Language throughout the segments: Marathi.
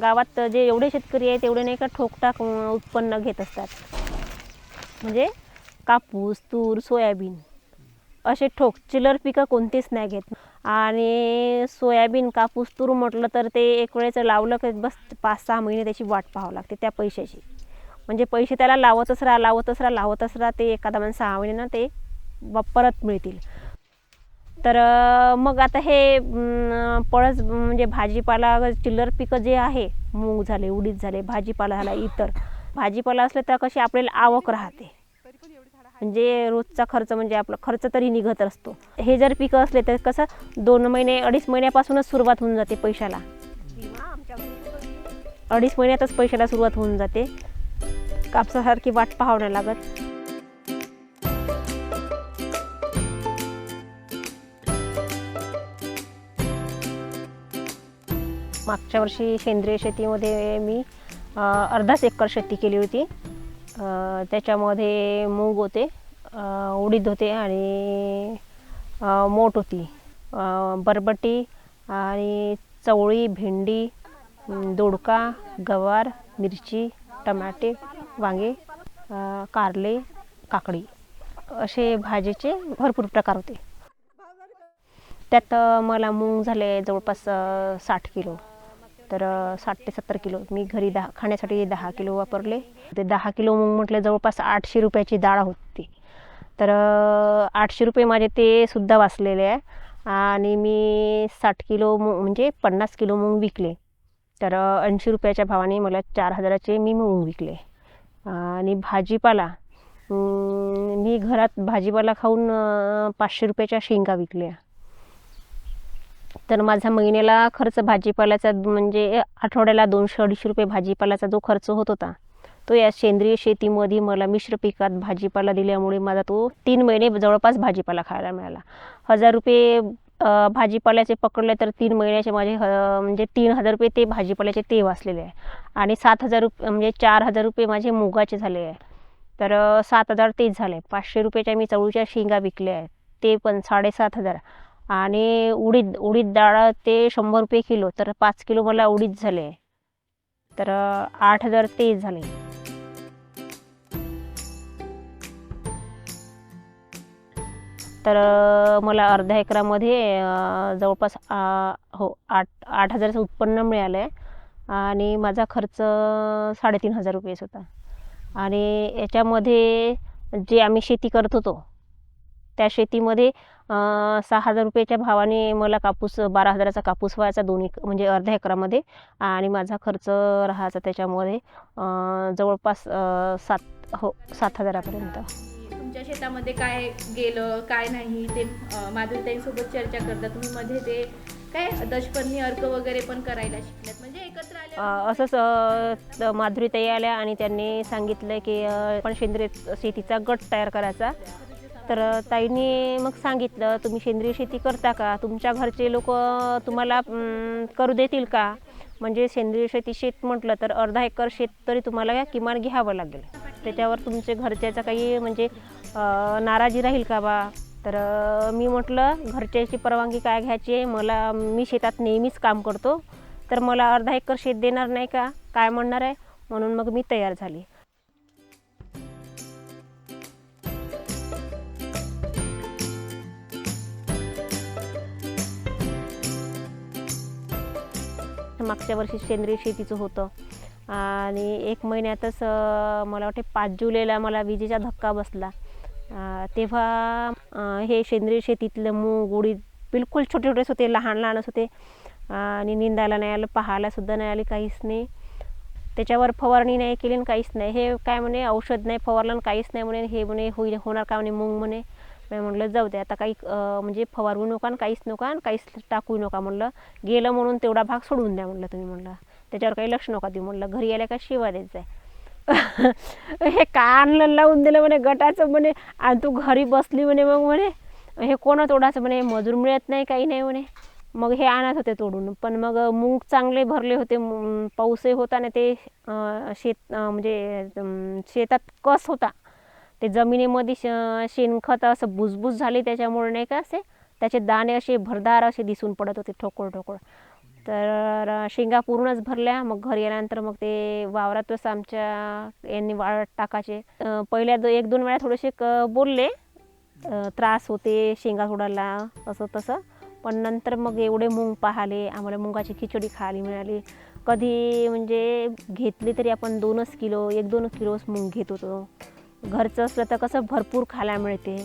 गावात जे एवढे शेतकरी आहेत तेवढे नाही का ठोकटाक उत्पन्न घेत असतात. म्हणजे कापूस तूर सोयाबीन. असे ठोक चिल्लर पिकं कोणतीच नाही घेत. आणि सोयाबीन कापूस तूर म्हटलं तर ते एक वेळेचं लावलं की बस पाच सहा महिने त्याची वाट पाहावं लागते त्या पैशाची. म्हणजे पैसे त्याला लावतच राहा लावतच राहा लावतच राहा ते एखादा म्हणजे सहा महिन्यानं ते परत मिळतील. तर मग आता हे पळस म्हणजे भाजीपाला चिल्लर पिकं जे आहे मूग झाले उडीद झाले भाजीपाला झाला इतर. भाजीपाला असले तर कशी आपल्याला आवक राहते. म्हणजे रोजचा खर्च म्हणजे आपला खर्च तरी निघत असतो. हे जर पिकं असले तर कसं दोन महिने अडीच महिन्यापासूनच सुरुवात होऊन जाते पैशाला. अडीच महिन्यातच पैशाला सुरुवात होऊन जाते. कापसासारखी वाट पाहावं नाही लागत. मागच्या वर्षी सेंद्रिय शेतीमध्ये मी अर्धाच एकर शेती केली होती. त्याच्यामध्ये मूग होते उडीद होते आणि मोठ होती. बरबटी आणि चवळी भेंडी दोडका गवार मिरची टमाटे वांगे कारले काकडी असे भाजीचे भरपूर प्रकार होते. त्यात मला मूग झाले जवळपास साठ किलो. तर साठ ते सत्तर किलो. मी घरी दहा खाण्यासाठी दहा किलो वापरले. ते दहा किलो मग म्हटले जवळपास आठशे रुपयाची डाळ होती. तर आठशे रुपये माझे ते सुद्धा वाचलेले आहे. आणि मी साठ किलो मूग म्हणजे पन्नास किलो मूग विकले. तर ऐंशी रुपयाच्या भावाने मला चार हजाराचे मी मूग विकले. आणि भाजीपाला मी घरात भाजीपाला खाऊन पाचशे रुपयाच्या शेंगा विकल्या. तर माझा महिन्याला खर्च भाजीपाल्याचा म्हणजे आठवड्याला दोनशे अडीचशे रुपये भाजीपाल्याचा जो खर्च होत होता तो या सेंद्रिय शेतीमध्ये मला मिश्र पिकात भाजीपाला दिल्यामुळे माझा तो तीन महिने जवळपास भाजीपाला खायला मिळाला. हजार रुपये भाजीपाल्याचे पकडले तर तीन महिन्याचे माझे ह- म्हणजे तीन हजार रुपये ते भाजीपाल्याचे ते वाचलेले आहे. आणि सात हजार रुपये म्हणजे चार हजार रुपये माझे मुगाचे झाले आहे. तर सात हजार तेच झाले. पाचशे रुपयाच्या मी चवळीच्या शेंगा विकल्या आहेत ते पण साडेसात हजार. आणि उडीद उडीद डाळ ते शंभर रुपये किलो तर पाच किलो मला उडीद झाले. तर आठ हजार ते झाले. तर मला अर्ध्या एकरामध्ये जवळपास हो आठ आठ हजाराचं उत्पन्न मिळालं आहे आणि माझा खर्च साडेतीन हजार रुपयेच होता. आणि याच्यामध्ये जे आम्ही शेती करत होतो त्या शेतीमध्ये सहा हजार रुपयाच्या भावाने मला कापूस बारा हजाराचा कापूस व्हायचा दोन एक म्हणजे अर्ध्या एकरामध्ये आणि माझा खर्च राहायचा त्याच्यामध्ये जवळपास सात हो सात हजारापर्यंत. तुमच्या शेतामध्ये काय गेलं काय नाही ते माधुरीताईंसोबत चर्चा करता तुम्ही मध्ये ते काय दशपर्णी अर्क वगैरे पण करायला शिकल्यात म्हणजे एकत्र असंच माधुरीताई आल्या आणि त्यांनी सांगितलं की अ, आपण सेंद्रिय शेतीचा गट तयार करायचा. तर ताईंनी मग सांगितलं तुम्ही सेंद्रिय शेती करता का? तुमच्या घरचे लोक तुम्हाला करू देतील का? म्हणजे सेंद्रिय शेती शेत म्हटलं तर अर्धा एकर शेत तरी तुम्हाला किमान घ्यावं लागेल. त्याच्यावर तुमचे घरच्याचा काही म्हणजे नाराजी राहील का बा? तर मी म्हटलं घरच्याची परवानगी काय घ्यायची आहे? मला मी शेतात नेहमीच काम करतो. तर मला अर्धा एकर शेत देणार नाही का? काय म्हणणार आहे? म्हणून मग मी तयार झाली. मागच्या वर्षी सेंद्रिय शेतीचं होतं. आणि एक महिन्यातच मला वाटते पाच जुलैला मला विजेचा धक्का बसला. तेव्हा हे सेंद्रिय शेतीतलं मूग उडीद बिलकुल छोटे छोटेच होते लहान लहानच होते. आणि निंदायला नाही आलं पाहायलासुद्धा नाही आले काहीच नाही. त्याच्यावर फवारणी नाही केली आणि काहीच नाही. हे काय म्हणे औषध नाही फवारलं आणि काहीच नाही म्हणे हे म्हणे होईल होणार का म्हणे मूग म्हणे. मी म्हटलं जाऊ दे आता काही म्हणजे फवारू नका आणि काहीच नका आणि काहीच टाकू नका. म्हणलं गेलं म्हणून तेवढा भाग सोडून द्या म्हणलं तुम्ही म्हणलं. त्याच्यावर काही लक्ष नका देऊ म्हणलं. घरी आल्या का शिवा द्यायचा आहे? हे का आणलं लावून दिलं म्हणे गटाचं म्हणे आणि तू घरी बसली म्हणे मग म्हणे. हे कोण तोडायचं म्हणे? मजूर मिळत नाही काही नाही म्हणे. मग हे आणत होते तोडून. पण मग मूग चांगले भरले होते पाऊसही होता ना ते शेत म्हणजे शेतात कस होता? ते जमिनीमध्ये श शेणखत असं भुसभुस झाली त्याच्यामुळे नाही का असे त्याचे दाणे असे भरदार असे दिसून पडत होते ठोकळ ठोकळ. तर शेंगा पूर्णच भरल्या मग घरी आल्यानंतर मग ते वावरातच आमच्या यांनी वाळत टाकायचे. पहिल्या दो एक दोन वेळा थोडेसे क बोलले. त्रास होते शेंगा तोडायला असं तसं. पण नंतर मग एवढे मूग पाहाले आम्हाला मुगाची खिचडी खायला मिळाली. कधी म्हणजे घेतली तरी आपण दोनच किलो एक दोन किलोच मूग घेत होतो. घरचं असलं तर कसं भरपूर खायला मिळते.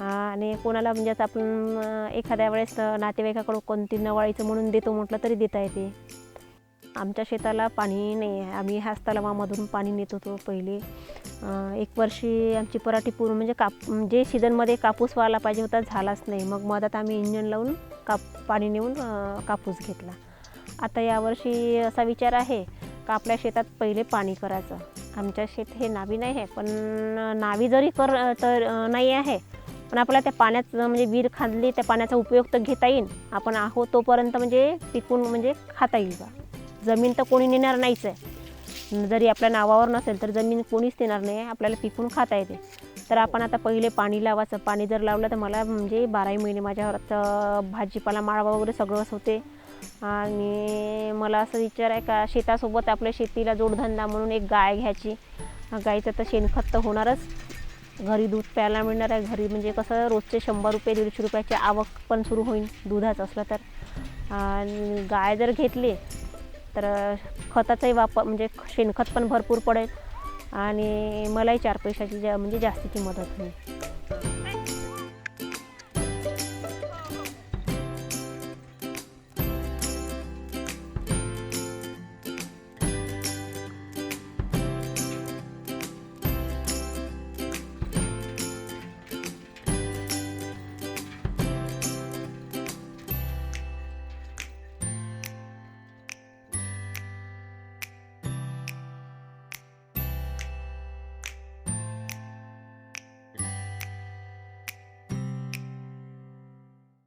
आणि कोणाला म्हणजे आता आपण एखाद्या वेळेस नातेवाईकाकडून कोणती नवाळीचं म्हणून देतो म्हटलं तरी देता येते. आमच्या शेताला पाणी नाही आहे. आम्ही ह्याच तलावामधून पाणी नेत होतो पहिले. एक वर्षी आमची पराठी पूर्ण म्हणजे काप जे सीझनमध्ये कापूस व्हायला पाहिजे होता झालाच नाही. मग मधात आम्ही इंजन लावून काप पाणी नेऊन कापूस घेतला. आता यावर्षी असा विचार आहे का आपल्या शेतात पहिले पाणी करायचं? आमच्या शेत हे नावी नाही आहे पण नावी जरी कर तर नाही आहे पण आपल्याला त्या पाण्यात म्हणजे विहीर खांदली त्या पाण्याचा उपयोग तर घेता येईल. आपण आहो तोपर्यंत म्हणजे पिकून म्हणजे खाता येईल बा. जमीन तर कोणी नेणार नाहीच आहे. जरी आपल्या नावावर नसेल तर जमीन कोणीच देणार नाही आहे आपल्याला पिकून खाता येते. तर आपण आता पहिले पाणी लावायचं. पाणी जर लावलं तर मला म्हणजे बाराही महिने माझ्या घरात भाजीपाला माळवा वगैरे सगळंच होते. आणि मला असं विचार आहे का शेतासोबत आपल्या शेतीला जोडधंदा म्हणून एक गाय घ्यायची. गाईचं तर शेणखत तर होणारच. घरी दूध प्यायला मिळणार आहे. घरी म्हणजे कसं रोजचे शंभर रुपये दीडशे रुपयाची आवक पण सुरू होईल दुधाचं असलं तर. आणि गाय जर घेतली तर खताचाही वापर म्हणजे शेणखत पण भरपूर पडेल. आणि मलाही चार पैशाची जा म्हणजे जास्तीची मदत होईल.